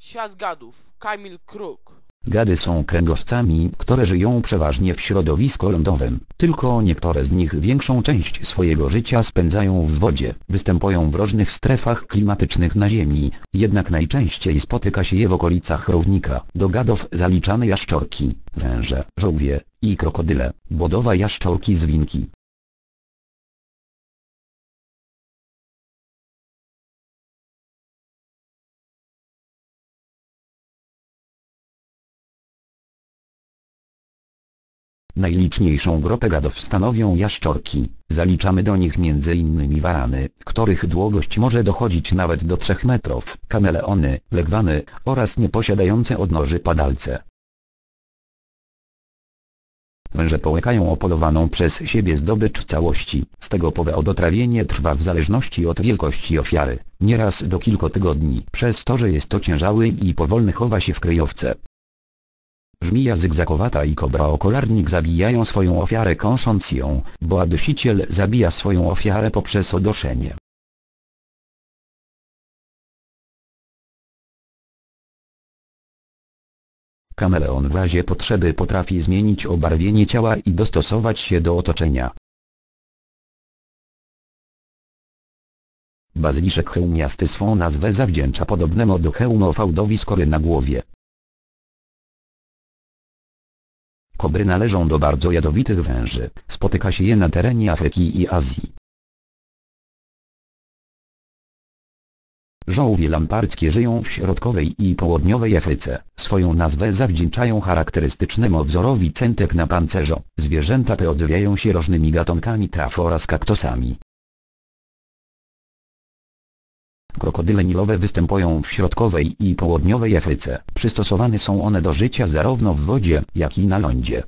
Świat gadów. Kamil Kruk. Gady są kręgowcami, które żyją przeważnie w środowisku lądowym. Tylko niektóre z nich większą część swojego życia spędzają w wodzie. Występują w różnych strefach klimatycznych na Ziemi, jednak najczęściej spotyka się je w okolicach równika. Do gadów zaliczane jaszczorki, węże, żółwie i krokodyle, bodowa jaszczorki zwinki. Najliczniejszą grupę gadów stanowią jaszczorki. Zaliczamy do nich m.in. warany, których długość może dochodzić nawet do 3 metrów, kameleony, legwany oraz nieposiadające odnoży padalce. Węże połykają opolowaną przez siebie zdobycz całości. Z tego powodu trawienie trwa w zależności od wielkości ofiary, nieraz do kilku tygodni. Przez to, że jest to ciężały i powolny chowa się w kryjówce. Żmija zygzakowata i kobra okolarnik zabijają swoją ofiarę kąsząc ją, bo dusiciel zabija swoją ofiarę poprzez odoszenie. Kameleon w razie potrzeby potrafi zmienić obarwienie ciała i dostosować się do otoczenia. Bazyliszek hełmiasty swą nazwę zawdzięcza podobnemu do hełmofałdowi skory na głowie. Kobry należą do bardzo jadowitych węży. Spotyka się je na terenie Afryki i Azji. Żółwie lamparckie żyją w środkowej i południowej Afryce. Swoją nazwę zawdzięczają charakterystycznemu wzorowi centek na pancerzu. Zwierzęta te odżywiają się różnymi gatunkami traw oraz kaktosami. Krokodyle nilowe występują w środkowej i południowej Afryce. Przystosowane są one do życia zarówno w wodzie, jak i na lądzie.